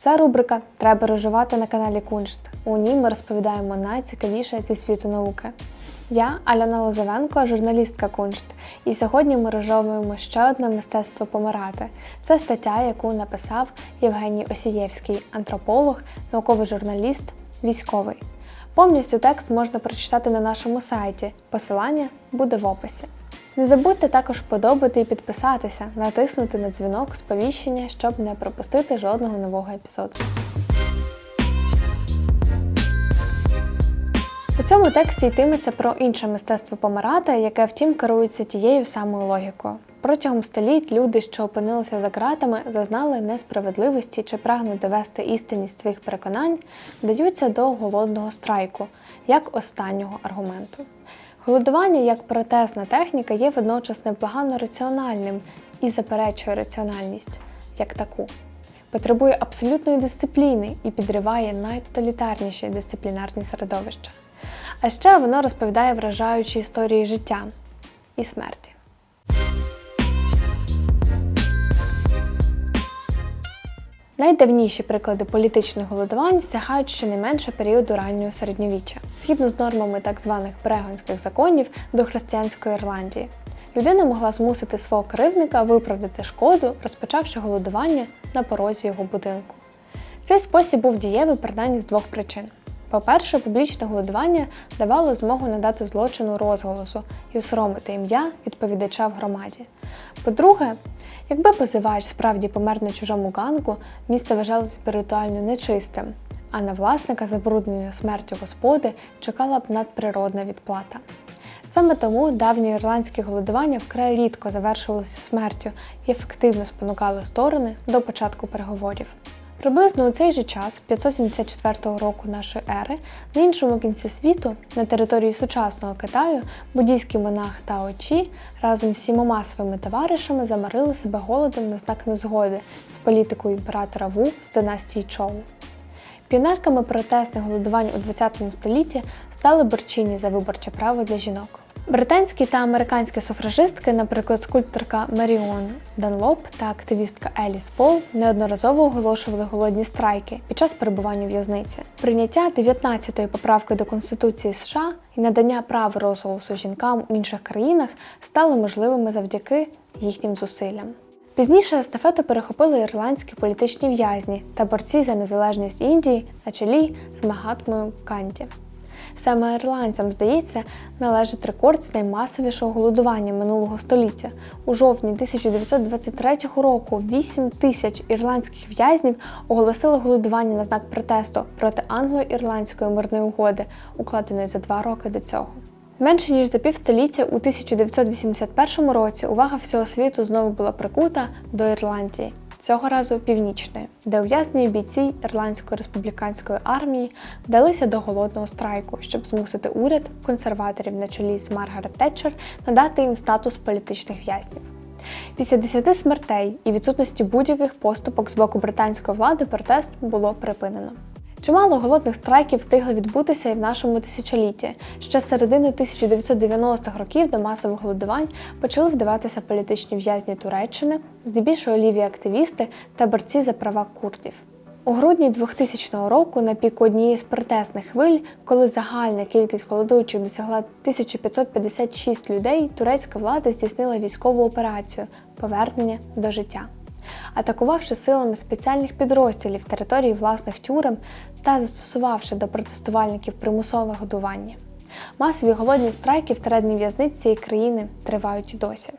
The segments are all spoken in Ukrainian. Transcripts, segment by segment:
Це рубрика Треба розживати на каналі Куншт. У ній ми розповідаємо найцікавіше зі світу науки. Я Альона Лозовенко, журналістка Куншт, і сьогодні ми розжовуємо ще одне мистецтво помирати. Це стаття, яку написав Євгеній Осієвський, антрополог, науковий журналіст, військовий. Повністю текст можна прочитати на нашому сайті. Посилання буде в описі. Не забудьте також вподобати і підписатися, натиснути на дзвінок сповіщення, щоб не пропустити жодного нового епізоду. У цьому тексті йтиметься про інше мистецтво помирати, яке втім керується тією самою логікою. Протягом століть люди, що опинилися за ґратами, зазнали несправедливості чи прагнуть довести істинність своїх переконань, вдаються до голодного страйку як останнього аргументу. Голодування як протезна техніка є водночас непогано раціональним і заперечує раціональність як таку. Потребує абсолютної дисципліни і підриває найтоталітарніші дисциплінарні середовища. А ще воно розповідає вражаючі історії життя і смерті. Найдавніші приклади політичних голодувань сягають щонайменше періоду раннього середньовіччя, згідно з нормами так званих брегонських законів до християнської Ірландії. Людина могла змусити свого кривдника виправдати шкоду, розпочавши голодування на порозі його будинку. Цей спосіб був дієвий принаймні з двох причин. По-перше, публічне голодування давало змогу надати злочину розголосу і осоромити ім'я відповідача в громаді. По-друге, якби позивач справді помер на чужому ганку, місце вважалося спіритуально нечистим, а на власника забрудненою смертю господи чекала б надприродна відплата. Саме тому давні ірландські голодування вкрай рідко завершувалися смертю і ефективно спонукали сторони до початку переговорів. Приблизно у цей же час, 574 року нашої ери, на іншому кінці світу, на території сучасного Китаю, буддійський монах Тао Чі разом з сімома своїми товаришами замарили себе голодом на знак незгоди з політикою імператора Ву з династії Чоу. Піонерками протестних голодувань у ХХ столітті стали борчині за виборче право для жінок. Британські та американські суфражистки, наприклад, скульпторка Маріон Данлоп та активістка Еліс Пол, неодноразово оголошували голодні страйки під час перебування в в'язниці. Прийняття 19-ї поправки до Конституції США і надання права розголосу жінкам у інших країнах стали можливими завдяки їхнім зусиллям. Пізніше естафету перехопили ірландські політичні в'язні та борці за незалежність Індії на чолі з Магатмою Канді. Саме ірландцям, здається, належить рекорд з наймасовішого голодування минулого століття. У жовтні 1923 року 8 тисяч ірландських в'язнів оголосили голодування на знак протесту проти англо-ірландської мирної угоди, укладеної за два роки до цього. Менше ніж за півстоліття у 1981 році увага всього світу знову була прикута до Ірландії, цього разу північної, де ув'язнені бійці Ірландської республіканської армії вдалися до голодного страйку, щоб змусити уряд консерваторів на чолі з Маргарет Тетчер надати їм статус політичних в'язнів. Після 10 смертей і відсутності будь-яких поступок з боку британської влади протест було припинено. Чимало голодних страйків встигли відбутися і в нашому тисячолітті. Ще з середини 1990-х років до масових голодувань почали вдаватися політичні в'язні Туреччини, здебільшого ліві активісти та борці за права курдів. У грудні 2000 року, на піку однієї з протестних хвиль, коли загальна кількість голодуючих досягла 1556 людей, турецька влада здійснила військову операцію повернення до життя атакувавши силами спеціальних підрозділів території власних тюрем та застосувавши до протестувальників примусове годування. Масові голодні страйки всередині в'язниць цієї країни тривають і досі.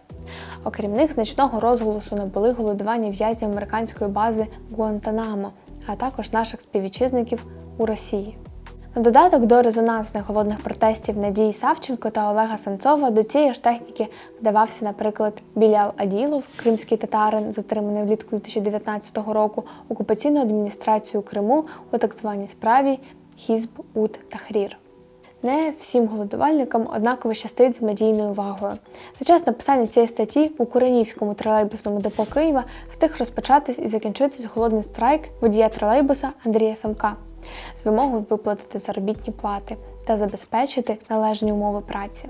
Окрім них, значного розголосу набули голодування в'язнів американської бази Гуантанамо, а також наших співвітчизників у Росії. Додаток до резонансних голодних протестів Надії Савченко та Олега Санцова до цієї ж техніки вдавався, наприклад, Білял Аділов, кримський татарин, затриманий влітку 2019 року окупаційною адміністрацією Криму у так званій справі Хізб Ут Тахрір. Не всім голодувальникам однаково щастить з медійною увагою. За час написання цієї статті у Куренівському тролейбусному депо Києва встиг розпочатись і закінчитись голодний страйк водія тролейбуса Андрія Самка з вимогою виплатити заробітні плати та забезпечити належні умови праці.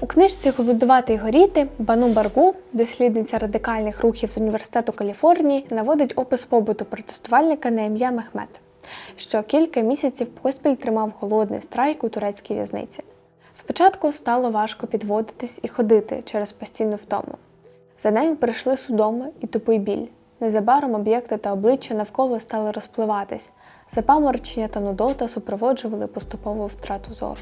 У книжці Голодувати і горіти Бану Баргу, дослідниця радикальних рухів з університету Каліфорнії, наводить опис побуту протестувальника на ім'я Мехмед, що кілька місяців поспіль тримав голодний страйк у турецькій в'язниці. Спочатку стало важко підводитись і ходити через постійну втому. За нею прийшли судоми і тупий біль. Незабаром об'єкти та обличчя навколо стали розпливатись. Запаморочення та нудота супроводжували поступову втрату зору.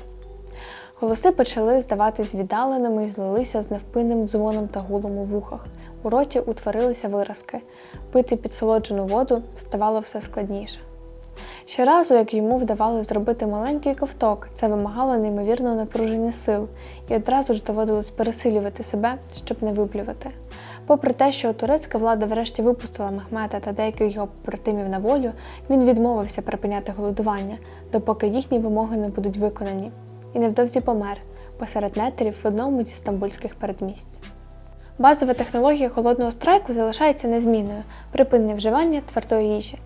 Голоси почали здаватись віддаленими і злилися з невпинним дзвоном та гулом у вухах. У роті утворилися виразки. Пити підсолоджену воду ставало все складніше. Щоразу, як йому вдавалося зробити маленький ковток, це вимагало неймовірного напруження сил, і одразу ж доводилось пересилювати себе, щоб не виплювати. Попри те, що турецька влада врешті випустила Мехмета та деяких його побратимів на волю, він відмовився припиняти голодування, допоки їхні вимоги не будуть виконані, і невдовзі помер посеред нетерів в одному зі стамбульських передмість. Базова технологія холодного страйку залишається незмінною припинення вживання твердої їжі.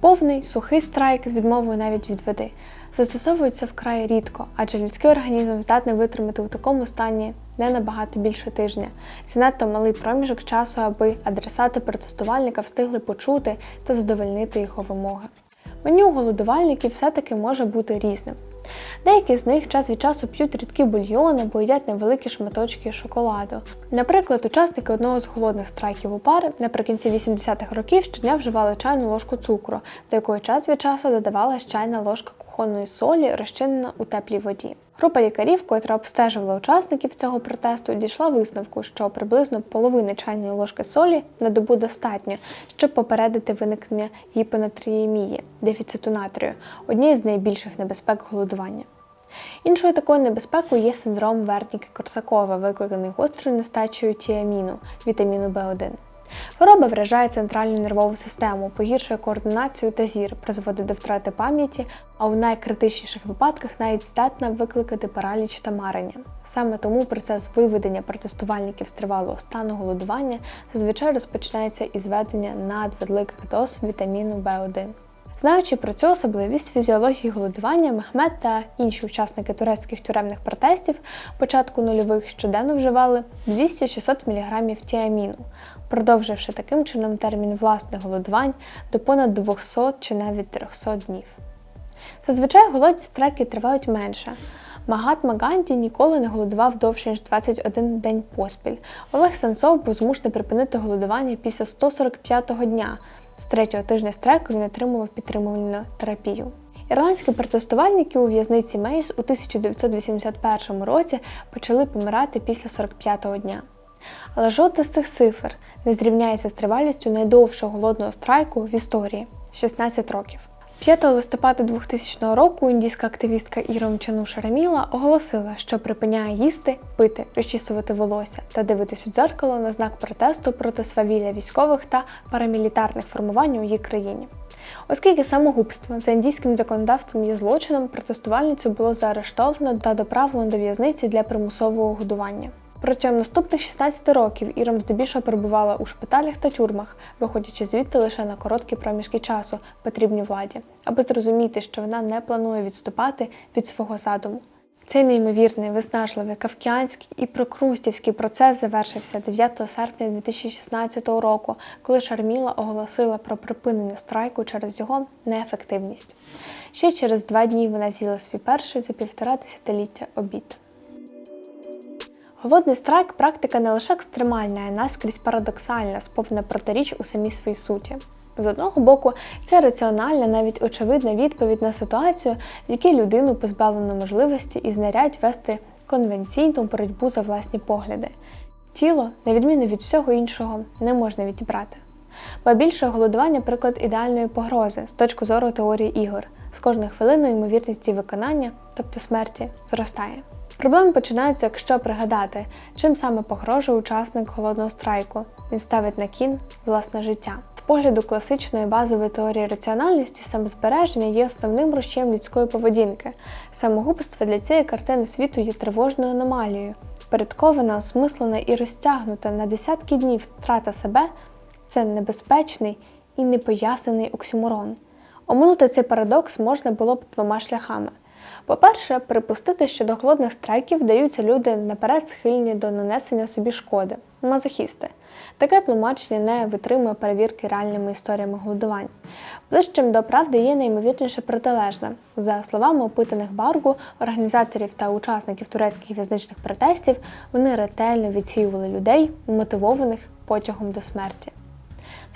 Повний сухий страйк з відмовою навіть від води застосовується вкрай рідко, адже людський організм здатний витримати у такому стані не набагато більше тижня. Це надто малий проміжок часу, аби адресати протестувальника встигли почути та задовольнити його вимоги. Меню голодувальників все-таки може бути різним. Деякі з них час від часу п'ють рідкі бульйони або їдять невеликі шматочки шоколаду. Наприклад, учасники одного з голодних страйків у пари наприкінці 80-х років щодня вживали чайну ложку цукру, до якої час від часу додавалась чайна ложка кухонної солі, розчинена у теплій воді. Група лікарів, котра обстежувала учасників цього протесту, дійшла висновку, що приблизно половини чайної ложки солі на добу достатньо, щоб попередити виникнення гіпонатріємії, дефіциту натрію, однієї з найбільших небезпек голодування. Іншою такою небезпекою є синдром Верніки Корсакова, викликаний гострою нестачею тіаміну, вітаміну В1. Хвороба вражає центральну нервову систему, погіршує координацію та зір, призводить до втрати пам'яті, а у найкритичніших випадках навіть здатна викликати параліч та марення. Саме тому процес виведення протестувальників з тривалого стану голодування зазвичай розпочинається із введення надвеликих доз вітаміну В1. Знаючи про цю особливість фізіології голодування, Мехмед та інші учасники турецьких тюремних протестів початку нульових щоденно вживали 200-600 мг тіаміну, продовживши таким чином термін власних голодувань до понад 200 чи навіть 300 днів. Зазвичай голодні страйки тривають менше. Магатма Ганді ніколи не голодував довше ніж 21 день поспіль. Олег Сенцов був змушений припинити голодування після 145-го дня. З третього тижня страйку він отримував підтримувальну терапію. Ірландські протестувальники у в'язниці Мейс у 1981 році почали помирати після 45-го дня. Але жодна з цих цифр не зрівняється з тривалістю найдовшого голодного страйку в історії 16 років. 5 листопада 2000 року індійська активістка Іром Чану Шараміла оголосила, що припиняє їсти, пити, розчісувати волосся та дивитись у дзеркало на знак протесту проти свавілля військових та парамілітарних формувань у її країні. Оскільки самогубство за індійським законодавством є злочином, протестувальницю було заарештовано та доправлено до в'язниці для примусового годування. Протягом наступних 16 років Ірам здебільшого перебувала у шпиталях та тюрмах, виходячи звідти лише на короткі проміжки часу, потрібні владі, аби зрозуміти, що вона не планує відступати від свого задуму. Цей неймовірний, виснажливий, кавкіанський і прокрустівський процес завершився 9 серпня 2016 року, коли Шарміла оголосила про припинення страйку через його неефективність. Ще через два дні вона з'їла свій перший за півтора десятиліття обід. Голодний страйк практика не лише екстремальна, а й наскрізь парадоксальна, сповна протиріч у самій своїй суті. З одного боку, це раціональна, навіть очевидна відповідь на ситуацію, в якій людину позбавлено можливості і знарядь вести конвенційну боротьбу за власні погляди. Тіло, на відміну від всього іншого, не можна відібрати. Ба більше голодування приклад ідеальної погрози з точки зору теорії ігор. З кожною хвилиною ймовірність її виконання, тобто смерті, зростає. Проблеми починаються, якщо пригадати, чим саме погрожує учасник голодного страйку. Він ставить на кін власне життя. Погляду класичної базової теорії раціональності самозбереження є основним рушієм людської поведінки. Самогубство для цієї картини світу є тривожною аномалією. Порядкована, осмислена і розтягнута на десятки днів втрата себе це небезпечний і непояснений оксюморон. Оминути цей парадокс можна було б двома шляхами. По-перше, припустити, що до голодних страйків вдаються люди наперед схильні до нанесення собі шкоди мазохісти. Таке тлумачення не витримує перевірки реальними історіями голодувань. Ближчим до правди є найімовірніше протилежне. За словами опитаних Баргу, організаторів та учасників турецьких в'язничних протестів, вони ретельно відсіювали людей, мотивованих потягом до смерті.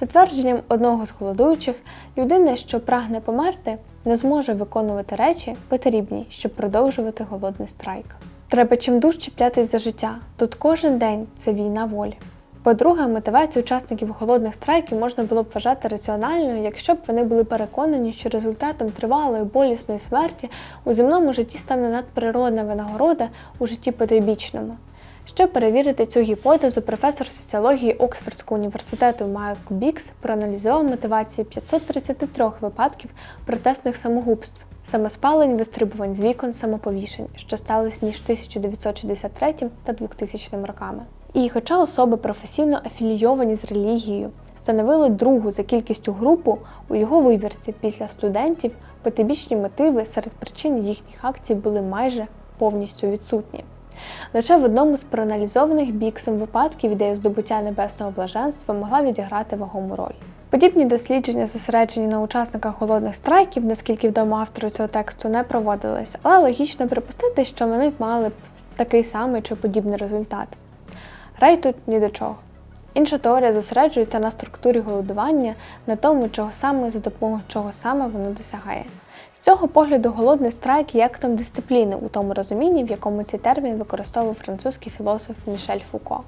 За твердженням одного з голодуючих, людина, що прагне померти, не зможе виконувати речі потрібні, щоб продовжувати голодний страйк. Треба чимдуж чіплятись за життя. Тут кожен день це війна волі. По-друге, мотивацію учасників голодних страйків можна було б вважати раціональною, якщо б вони були переконані, що результатом тривалої болісної смерті у земному житті стане надприродна винагорода у житті потойбічному. Щоб перевірити цю гіпотезу, професор соціології Оксфордського університету Майкл Бікс проаналізував мотивації 533 випадків протестних самогубств, самоспалень, вистрибувань з вікон, самоповішень, що стались між 1963 та 2000 роками. І хоча особи професійно афілійовані з релігією становили другу за кількістю групу у його вибірці після студентів, потибічні мотиви серед причин їхніх акцій були майже повністю відсутні. Лише в одному з проаналізованих біксом випадків ідея здобуття небесного блаженства могла відіграти вагому роль. Подібні дослідження, зосереджені на учасниках голодних страйків, наскільки відомо автору цього тексту, не проводились, але логічно припустити, що вони мали б такий самий чи подібний результат. Рей тут ні до чого. Інша теорія зосереджується на структурі голодування, на тому, чого саме за допомогою чого саме воно досягає. З цього погляду голодний страйк є актом дисципліни у тому розумінні, в якому цей термін використовував французький філософ Мішель Фуко.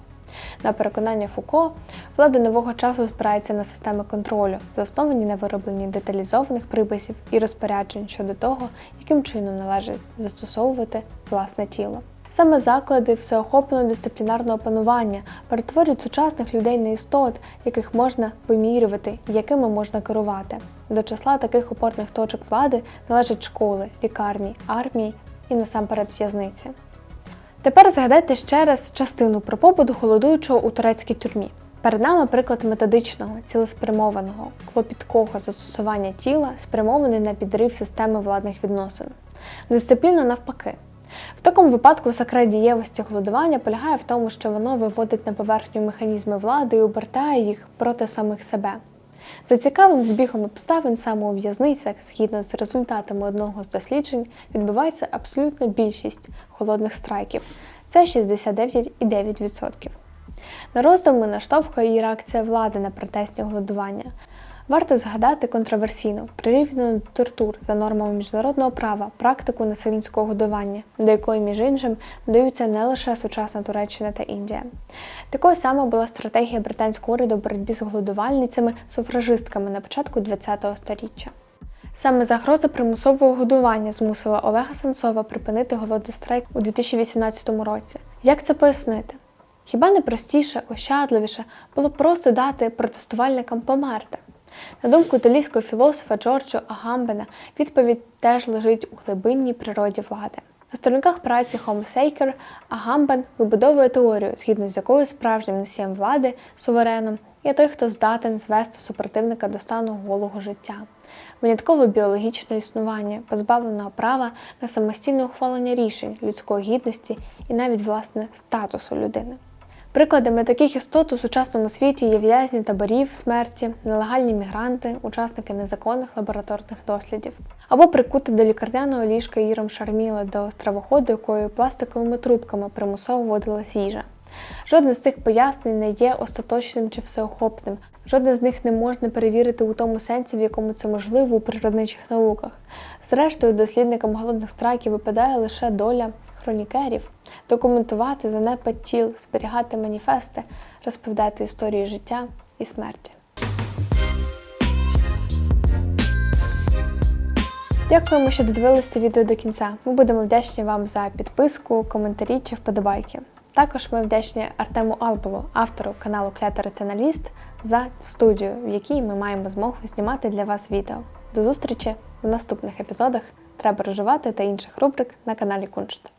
На переконання Фуко, влада нового часу спирається на системи контролю, засновані на виробленні деталізованих приписів і розпоряджень щодо того, яким чином належить застосовувати власне тіло. Саме заклади всеохопленого дисциплінарного панування перетворюють сучасних людей на істот, яких можна вимірювати якими можна керувати. До числа таких опорних точок влади належать школи, лікарні, армії і насамперед в'язниці. Тепер згадайте ще раз частину про побут голодуючого у турецькій тюрмі. Перед нами приклад методичного, цілеспрямованого, клопіткого застосування тіла, спрямований на підрив системи владних відносин. Дисципліна навпаки. В такому випадку секрет дієвості голодування полягає в тому, що воно виводить на поверхню механізми влади і обертає їх проти самих себе. За цікавим збігом обставин саме у в'язницях, згідно з результатами одного з досліджень, відбувається абсолютна більшість холодних страйків це 69,9%. На роздуми наштовхує і реакція влади на протестні голодування. Варто згадати контроверсійну, прирівняну тортур за нормами міжнародного права, практику насильницького годування, до якої, між іншим, вдаються не лише сучасна Туреччина та Індія. Такою самою була стратегія британського уряду боротьбі з голодувальницями суфражистками на початку ХХ століття. Саме загроза примусового годування змусила Олега Сенцова припинити голодний страйк у 2018 році. Як це пояснити? Хіба не простіше, ощадливіше було просто дати протестувальникам померти? На думку італійського філософа Джорджо Агамбена, відповідь теж лежить у глибинній природі влади. На сторінках праці Homo Saker Агамбен вибудовує теорію, згідно з якою справжнім носієм влади сувереном є той, хто здатен звести супротивника до стану голого життя, винятково біологічного існування, позбавленого права на самостійне ухвалення рішень, людської гідності і навіть власне статусу людини. Прикладами таких істот у сучасному світі є в'язні таборів смерті, нелегальні мігранти, учасники незаконних лабораторних дослідів, або прикути до лікарняного ліжка Іром Шарміла до стравоходу, якою пластиковими трубками примусово водилась їжа. Жодне з цих пояснень не є остаточним чи всеохопним, жодне з них не можна перевірити у тому сенсі, в якому це можливо у природничих науках. Зрештою, дослідникам голодних страйків випадає лише доля хронікерів документувати занепад тіл, зберігати маніфести, розповідати історії життя і смерті. Дякуємо, що додивилися відео до кінця. Ми будемо вдячні вам за підписку, коментарі чи вподобайки. Також ми вдячні Артему Алболу, автору каналу Клята Раціоналіст, за студію, в якій ми маємо змогу знімати для вас відео. До зустрічі в наступних епізодах Треба розживати та інших рубрик на каналі Куншт.